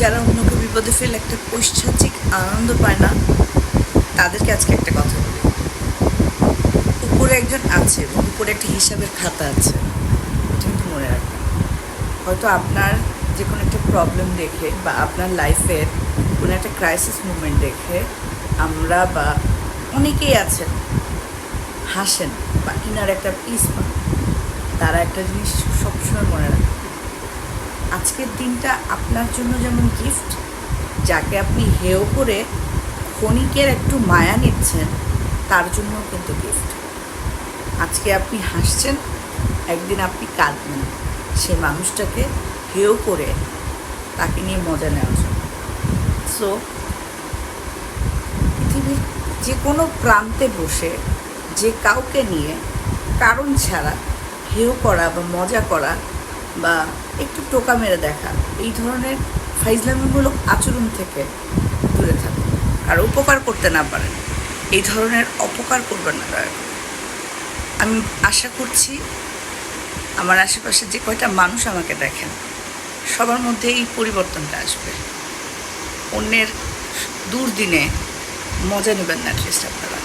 যারা অন্যকে বিপদে ফেলে একটা পৈশাচিক আনন্দ পায় না, তাদেরকে আজকে একটা কথা বলি। উপরে একজন আছে এবং উপরে একটা হিসাবের খাতা আছে, এটা কিন্তু মনে রাখবেন। হয়তো আপনার যে কোনো একটা প্রবলেম দেখে বা আপনার লাইফের কোনো একটা ক্রাইসিস মুভমেন্ট দেখে আমরা বা অনেকেই আছেন, হাসেন বা ইনার একটা পিস পান, তারা একটা জিনিস সবসময় মনে রাখেন আজকের দিনটা আপনার জন্য যেমন গিফট যাকে আপনি হেও করে ক্ষণিকের একটু মায়া নিচ্ছেন, তার জন্য কিন্তু গিফট আজকে আপনি হাসছেন, একদিন আপনি কাঁদবেন। সে মানুষটাকে হেয় করে তাকে নিয়ে মজা নেওয়ার জন্য। সো পৃথিবীর যে কোনো প্রান্তে বসে, যে কাউকে নিয়ে, কারণ ছাড়া হেয় করা বা মজা করা বা একটু টোকা মেরে দেখা, এই ধরনের ফাইজলামিমূলক আচরণ থেকে দূরে থাকুন আর উপকার করতে না পারেন, এই ধরনের অপকার করবেন না আমি আশা করছি আমার আশেপাশে যে কয়টা মানুষ আমাকে দেখেন, সবার মধ্যে এই পরিবর্তনটা আসবে। অন্যের দুর্দিনে মজা নেবেন না অ্যাটলিস্ট আপনারা।